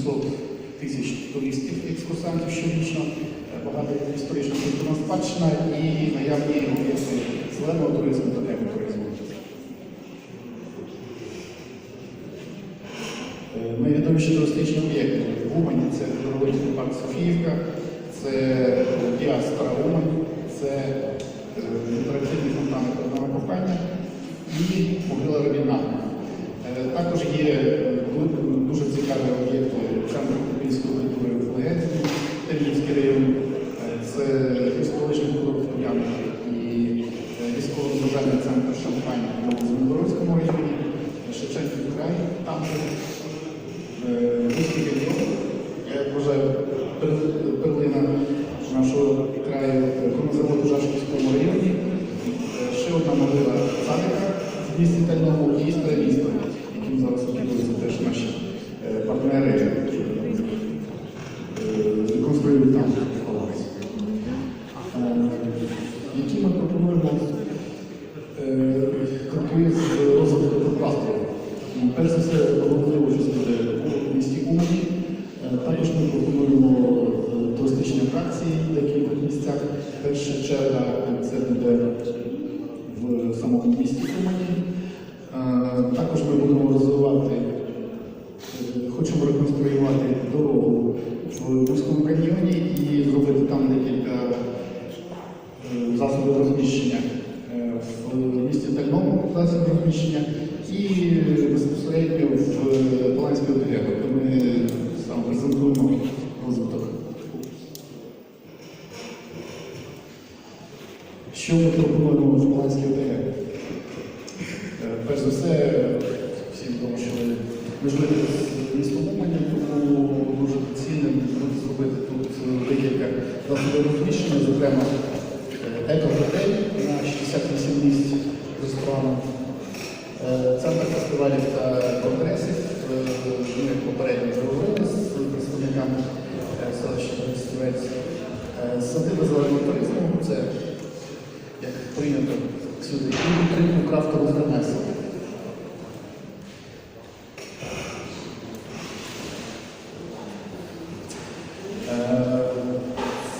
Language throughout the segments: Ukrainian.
700 тисяч туристів, екскурсантів щорічно, е, багато історична культурна спадщина і наявні об'єкти зеленого туризму та екотуризму. Е, Найвідоміші туристичні об'єкти в Умані це Природний парк Софіївка, це Діа Стара Умань, це е, інтерактивні фонтани та кохання і могила Робіна. Е, Також є дуже цікаві об'єкти Вважаю перлина нашого краю в Жашківському районі. Е, Ще одна могила Царика в місті Тальному і старе місто, яким зараз опікуються теж наші е, партнери. е, Реконструюють там палац. Е, Які ми пропонуємо е, кроки з розвитку простору. Перш за все, головний офіс буде у місті Умані. Е, Також ми пропонуємо е, туристичні атракції в декількох місцях. Перша черга це буде в самому місті Умані. Е, Також ми будемо розвивати, хочемо реконструювати дорогу в Бузькому каньйоні і зробити там декілька е, засобів розміщення е, в місті Тальному засобів розміщення і безпосередньо в Поланській ОТГ, де ми саме презентуємо Що ми пропонуємо в Поланській ОТГ? Е, Перш за все, всім тому, що з містом тому дуже доцільним зробити тут декілька засобів розміщення, зокрема е, еко-готель на 68 місць ресторану, е, центр фестивалів та конгресів. Е, Ми попередньо заговорили з представниками е, селища Тростівець. Е, Садиба зеленого туризму це як прийнято сюди, і підтримку крафтових ремесел.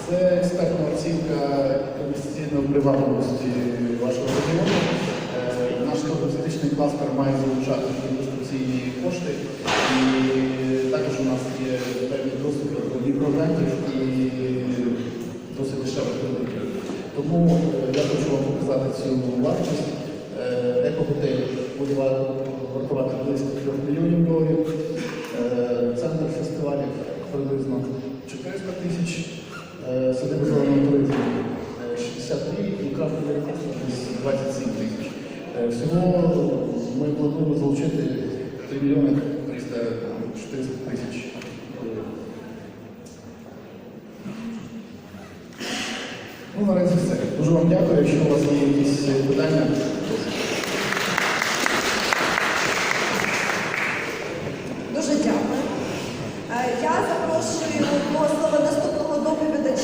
Це експертна оцінка інвестиційної привабливості вашого регіону. Е, Наш туристичний кластер має залучати інвестиційні кошти. І також у нас є певні доступи до мікрогрантів і досить дешевих кредитів. Тому е, я хочу вам показати цю вартість. Е, Екоготель буде вартувати близько 3 мільйонів доларів. Е, Центр фестивалів приблизно 400 тисяч. Садиба зеленого туризму е, 63 і крафтовий 27 тисяч. Всього ми плануємо залучити 3 мільйони 300 400 тисяч доларів. Ну, наразі все. Дуже вам дякую. Якщо у вас є якісь питання,